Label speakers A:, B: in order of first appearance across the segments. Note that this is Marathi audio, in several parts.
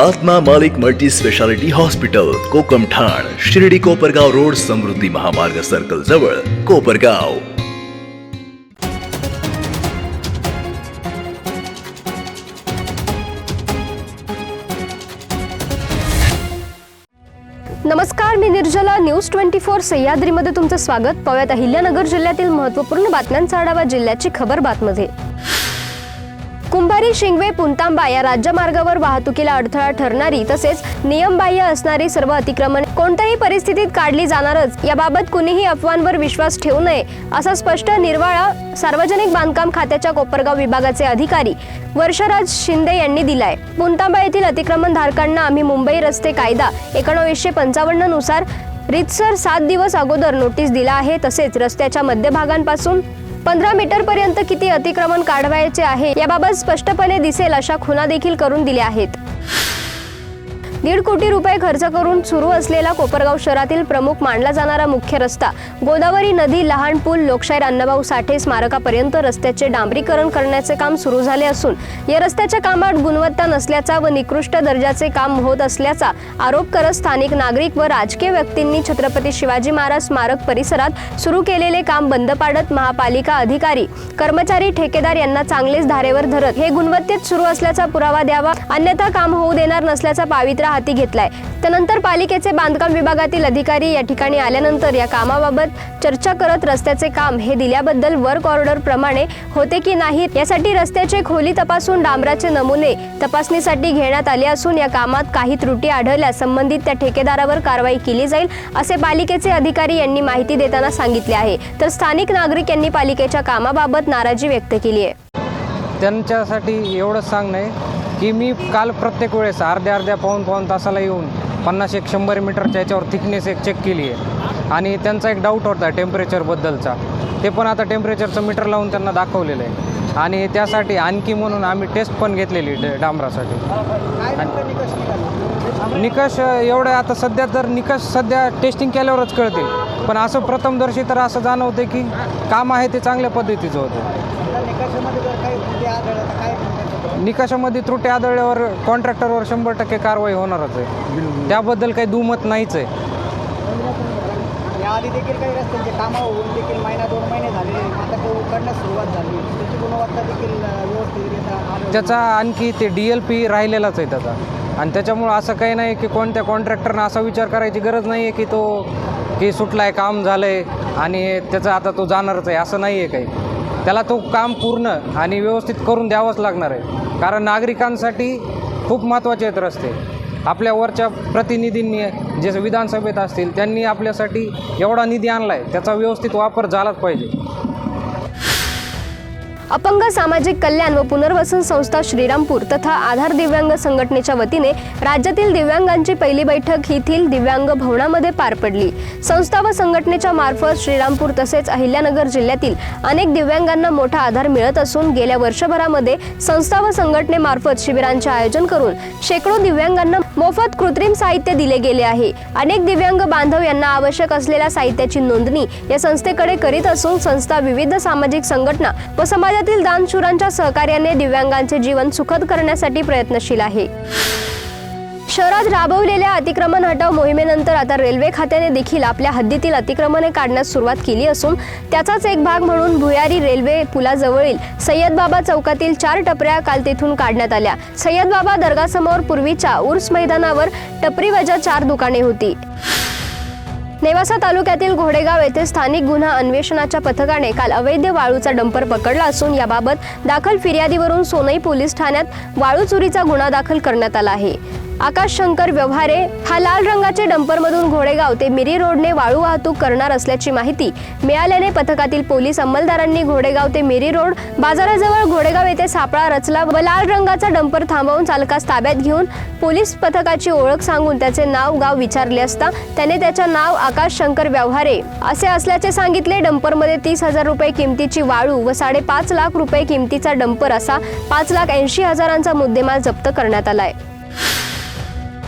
A: आत्मा मालिक मल्टी स्पेशालिटी हॉस्पिटल कोकम ठाण शिर्डी कोपरगाव रोड समृद्धी महामार्ग सर्कल जवळ कोपरगाव.
B: नमस्कार मी निर्जला. न्यूज ट्वेंटी फोर सह्याद्रीमध्ये तुमचं स्वागत. पाहूयात अहिल्यानगर जिल्ह्यातील महत्त्वपूर्ण बातम्यांचा आढावा जिल्ह्याची खबर बातमध्ये. कुंभारी शिंगवे पुंतांबा या राज्यमार्गावर वाहतुकीला अडथळा ठरणारी तसेच नियमबाह्य असणारी सर्व अतिक्रमण कोणत्याही परिस्थितीत काढली जाणारच याबाबत कुणीही अफवांवर विश्वास ठेवू नये असा स्पष्ट निर्वाळा सार्वजनिक बांधकाम खात्याच्या कोपरगाव विभागाचे अधिकारी वर्षराज शिंदे यांनी दिलाय. पुंतांबा येथील अतिक्रमण धारकांना आम्ही मुंबई रस्ते कायदा एकोणवीसशे पंचावन्ननुसार रितसर सात दिवस अगोदर नोटीस दिला आहे तसेच रस्त्याच्या मध्यभागांपासून पंधरा मीटर पर्यंत किती अतिक्रमण काढवायचे आहे याबाबत स्पष्टपणे दिसेल अशा खुना देखील करून दिल्या आहेत. दीड कोटी रुपये खर्च करून सुरू असलेला कोपरगाव शहरातील प्रमुख मानला जाणारा मुख्य रस्ता गोदावरी नदी लहान पूल लोकशाहीर अण्णाभाऊ साठे स्मारकापर्यंत रस्त्याचे डांबरीकरण करण्याचे काम सुरू झाले असून या रस्त्याच्या कामात गुणवत्ता नसल्याचा व निकृष्ट दर्जाचे काम होत असल्याचा आरोप करत स्थानिक नागरिक व राजकीय व्यक्तींनी छत्रपती शिवाजी महाराज स्मारक परिसरात सुरू केलेले काम बंद पाडत महापालिका अधिकारी कर्मचारी ठेकेदार यांना चांगलेच धारेवर धरत हे गुणवत्तेत सुरू असल्याचा पुरावा द्यावा अन्यथा काम होऊ देणार नसल्याचा पावित्रा हाती घेतलाय. त्यानंतर पालिकेचे बांधकाम विभागातील अधिकारी या ठिकाणी आल्यानंतर या कामाबाबत चर्चा करत रस्त्याचे काम हे दिल्याबद्दल वर्क ऑर्डर प्रमाणे होते की नाही यासाठी रस्त्याचे खोली तपासून डांबराचे नमुने तपासणीसाठी घेण्यात आले असून या कामात काही त्रुटी आढळल्यास संबंधित त्या ठेकेदारावर कारवाई केली जाईल असे पालिकेचे अधिकारी यांनी माहिती देताना सांगितले आहे. तर स्थानिक नागरिक यांनी पालिकेच्या कामाबाबत नाराजी व्यक्त केली आहे.
C: त्यांच्यासाठी एवढंच सांगणं आहे. की मी काल प्रत्येक वेळेस अर्ध्या अर्ध्या पाऊन पाऊन तासाला येऊन पन्नास एक शंभर मीटरच्या याच्यावर थिकनेस एक चेक केली आहे. आणि त्यांचा एक डाऊट होता टेम्परेचरबद्दलचा ते पण आता टेम्परेचरचं मीटर लावून त्यांना दाखवलेलं आहे. आणि त्यासाठी आणखी म्हणून आम्ही टेस्ट पण घेतलेली ड- डांबरासाठी. निकष एवढं आता सध्या तर निकष सध्या टेस्टिंग केल्यावरच कळतील. पण असं प्रथमदर्शी तर असं जाणवतं की काम आहे ते चांगल्या पद्धतीचं होतं. निकषामध्ये त्रुटी आढळल्यावर कॉन्ट्रॅक्टरवर शंभर टक्के कारवाई होणारच आहे. त्याबद्दल काही दुमत नाहीच आहे.
D: याआधी देखील काही रस्त्यांचे कामं होऊन देखील महिना दोन महिने झाले. आता ते उकडण्यास सुरुवात झाली. त्याची गुणवत्ता देखील आढळली.
C: त्याचा आणखी ते डी एल पी राहिलेलाच आहे त्याचा. आणि त्याच्यामुळं असं काही नाही की कोणत्या कॉन्ट्रॅक्टरनं असा विचार करायची गरज नाही आहे की तो की सुटला आहे काम झालं आहे आणि त्याचा आता तो जाणारच आहे. असं नाही आहे काही. त्याला तो काम पूर्ण आणि व्यवस्थित करून द्यावंच लागणार आहे. कारण नागरिकांसाठी खूप महत्त्वाचे आहेत रस्ते. आपल्या वरच्या प्रतिनिधींनी जे विधानसभेत असतील त्यांनी आपल्यासाठी एवढा निधी आणला आहे त्याचा व्यवस्थित वापर झालाच पाहिजे.
B: अपंग सामाजिक कल्याण व पुनर्वसन संस्था श्रीरामपूर तथा आधार दिव्यांग संघटनेच्या वतीने राज्यातील दिव्यांगांची पहिली बैठक येथील दिव्यांग भवनामध्ये पार पडली. संस्था व संघटनेच्या मार्फत श्रीरामपूर तसेच अहिल्यानगर जिल्ह्यातील अनेक दिव्यांगांना मोठा आधार मिळत असून गेल्या वर्षभरामध्ये संस्था व संघटनेमार्फत शिबिरांचे आयोजन करून शेकडो दिव्यांगांना मोफत कृत्रिम साहित्य दिले गेले आहे. अनेक दिव्यांग बांधव यांना आवश्यक असलेल्या साहित्याची नोंदणी या संस्थेकडे करीत असून संस्था विविध सामाजिक संघटना व समाज समाजातील दानशूरांच्या सहकार्याने दिव्यांगांचे जीवन सुखद करण्यासाठी प्रयत्नशील आहे. शहरात राबवलेल्या अतिक्रमण हटाव मोहिमेनंतर आता रेल्वे खात्याने देखील आपल्या हद्दीतील अतिक्रमणे काढण्यास सुरुवात केली असून त्याचाच एक भाग म्हणून भुयारी रेल्वे पुलाजवळील सय्यदबाबा चौकातील चार टपऱ्या काल तेथून काढण्यात आल्या. सय्यदबाबा दर्गासमोर पूर्वीच्या उर्स मैदानावर टपरीवजा चार दुकाने होती. नेवासा तालुक्यातील घोडेगाव येथे स्थानिक गुन्हा अन्वेषणाच्या पथकाने काल अवैध वाळूचा डंपर पकडला असून याबाबत दाखल फिर्यादीवरून सोनई पोलीस ठाण्यात वाळू चोरीचा गुन्हा दाखल करण्यात आला आहे. आकाश शंकर व्यवहारे हा लाल रंगाचे डंपरमधून घोडेगाव ते मिरी रोडने वाळू वाहतूक करणार असल्याची माहिती मिळाल्याने पथकातील पोलीस अंमलदारांनी घोडेगाव ते मिरी रोड बाजाराजवळ घोडेगाव येथे सापळा रचला व लाल रंगाचा डंपर थांबवून चालकास ताब्यात घेऊन पोलीस पथकाची ओळख सांगून त्याचे नाव गाव विचारले असता त्याने त्याचे नाव आकाश शंकर व्यवहारे असे असल्याचे सांगितले. डंपरमध्ये तीस हजार रुपये किमतीची वाळू व साडेपाच लाख रुपये किमतीचा डंपर असा पाच लाख ऐंशी हजारांचा मुद्देमाल जप्त करण्यात आलाय.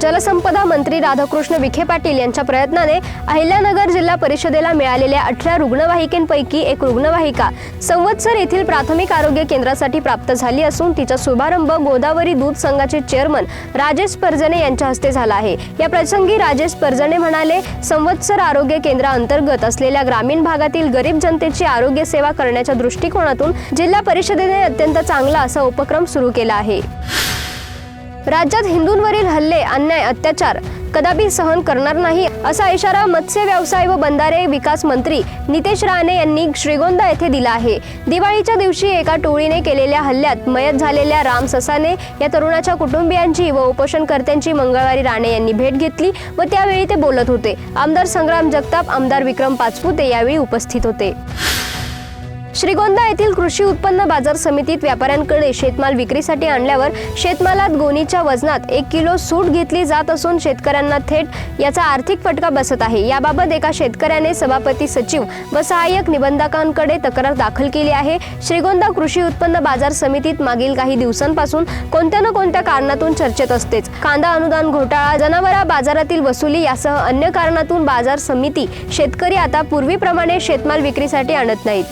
B: जलसंपदा मंत्री राधाकृष्ण विखे पाटील यांच्या प्रयत्नाने अहिल्यानगर जिल्हा परिषदेला मिळालेल्या अठरा रुग्णवाहिकेंपैकी एक रुग्णवाहिका संवत्सर येथील प्राथमिक आरोग्य केंद्रासाठी प्राप्त झाली असून तिचा शुभारंभ गोदावरी दूध संघाचे चेअरमन राजेश परजणे यांच्या हस्ते झाला आहे. या प्रसंगी राजेश परजणे म्हणाले संवत्सर आरोग्य केंद्राअंतर्गत असलेल्या ग्रामीण भागातील गरीब जनतेची आरोग्य सेवा करण्याच्या दृष्टिकोनातून जिल्हा परिषदेने अत्यंत चांगला असा उपक्रम सुरू केला आहे. राज्यात हिंदूंवरील हल्ले अन्याय अत्याचार कदापि सहन करणार नाही असा इशारा मत्स्य व्यवसाय व बंधारे विकास मंत्री नितेश राणे यांनी श्रीगोंदा येथे दिला आहे. दिवाळीच्या दिवशी एका टोळीने केलेल्या हल्ल्यात मयत झालेल्या राम ससाने या तरुणाच्या कुटुंबियांची व उपोषणकर्त्यांची मंगळवारी राणे यांनी भेट घेतली व त्यावेळी ते बोलत होते. आमदार संग्राम जगताप आमदार विक्रम पाचपुते यावेळी उपस्थित होते. श्रीगोंदा येथील कृषी उत्पन्न बाजार समितीत व्यापाऱ्यांकडे शेतमाल विक्रीसाठी आणल्यावर शेतमालात गोणीच्या वजनात एक किलो सूट घेतली जात असून शेतकऱ्यांना थेट याचा आर्थिक फटका बसत आहे. याबाबत एका शेतकऱ्याने सभापती सचिव व सहाय्यक निबंधकांकडे तक्रार दाखल केली आहे. श्रीगोंदा कृषी उत्पन्न बाजार समितीत मागील काही दिवसांपासून कोणत्या न कोणत्या कारणातून चर्चेत असतेच. कांदा अनुदान घोटाळा जनावरा बाजारातील वसुली यासह अन्य कारणातून बाजार समिती शेतकरी आता पूर्वीप्रमाणे शेतमाल विक्रीसाठी आणत नाहीत.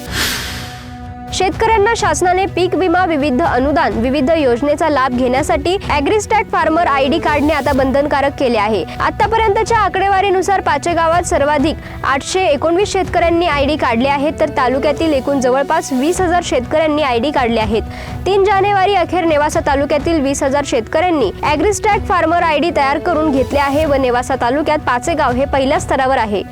B: शेतकऱ्यांना शासनाने पीक विमा विविध अनुदान विविध योजनेचा लाभ घेण्यासाठी अॅग्रिस्टॅट फार्मर आय डी काढणे आता बंधनकारक केले आहे. आतापर्यंतच्या आकडेवारीनुसार पाचे गावात सर्वाधिक आठशे एकोणवीस शेतकऱ्यांनी आय डी काढले आहेत तर तालुक्यातील एकूण जवळपास वीस हजार शेतकऱ्यांनी आय डी काढले आहेत. तीन जानेवारी अखेर नेवासा तालुक्यातील वीस हजार शेतकऱ्यांनी अॅग्रिस्टॅट फार्मर आय डी तयार करून घेतले आहे व नेवासा तालुक्यात पाचेगाव हे पहिल्या स्तरावर आहे.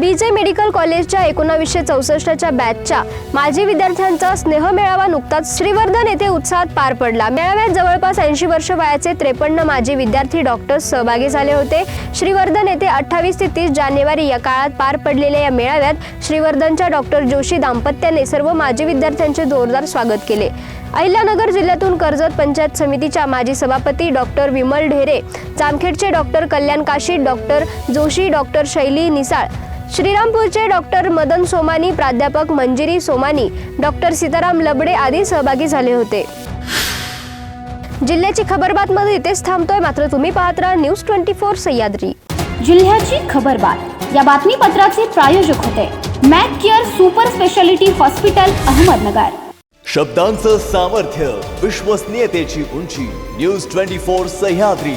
B: बीजे मेडिकल कॉलेजच्या एकोणावीसशे चौसष्टच्या बॅचच्या माजी विद्यार्थ्यांचा स्नेह मेळावा नुकताच श्रीवर्धन येथे उत्साहात पार पडला. मेळाव्यात जवळपास ऐंशी वर्ष वयाचे त्रेपन्न माजी विद्यार्थी डॉक्टर्स सहभागी झाले होते. श्रीवर्धन येथे अठ्ठावीस ते तीस जानेवारी या काळात पार पडलेल्या या मेळाव्यात श्रीवर्धनच्या डॉक्टर जोशी दाम्पत्याने सर्व माजी विद्यार्थ्यांचे जोरदार स्वागत केले. अहिल्यानगर जिल्ह्यातून कर्जत पंचायत समितीच्या माजी सभापती doctor Vimal Dhere जामखेडचे doctor Kalyan Kashi doctor Joshi doctor Shaili Nisal श्रीरामपूरचे doctor Madan Somani प्राध्यापक मंजिरी सोमानी डॉक्टर सीताराम लबडे आदी सहभागी झाले होते. जिल्ह्याची खबरबातमध्ये इथेच थांबतोय. मात्र तुम्ही पाहत राहा न्यूज ट्वेंटी फोर सह्याद्री.
E: जिल्ह्याची खबरबात. या बातमीपत्राचे प्रायोजक होते. Mac Care super speciality hospital Ahmednagar.
A: शब्दांचं सामर्थ्य विश्वसनीयतेची उंची न्यूज ट्वेंटी फोर सह्याद्री.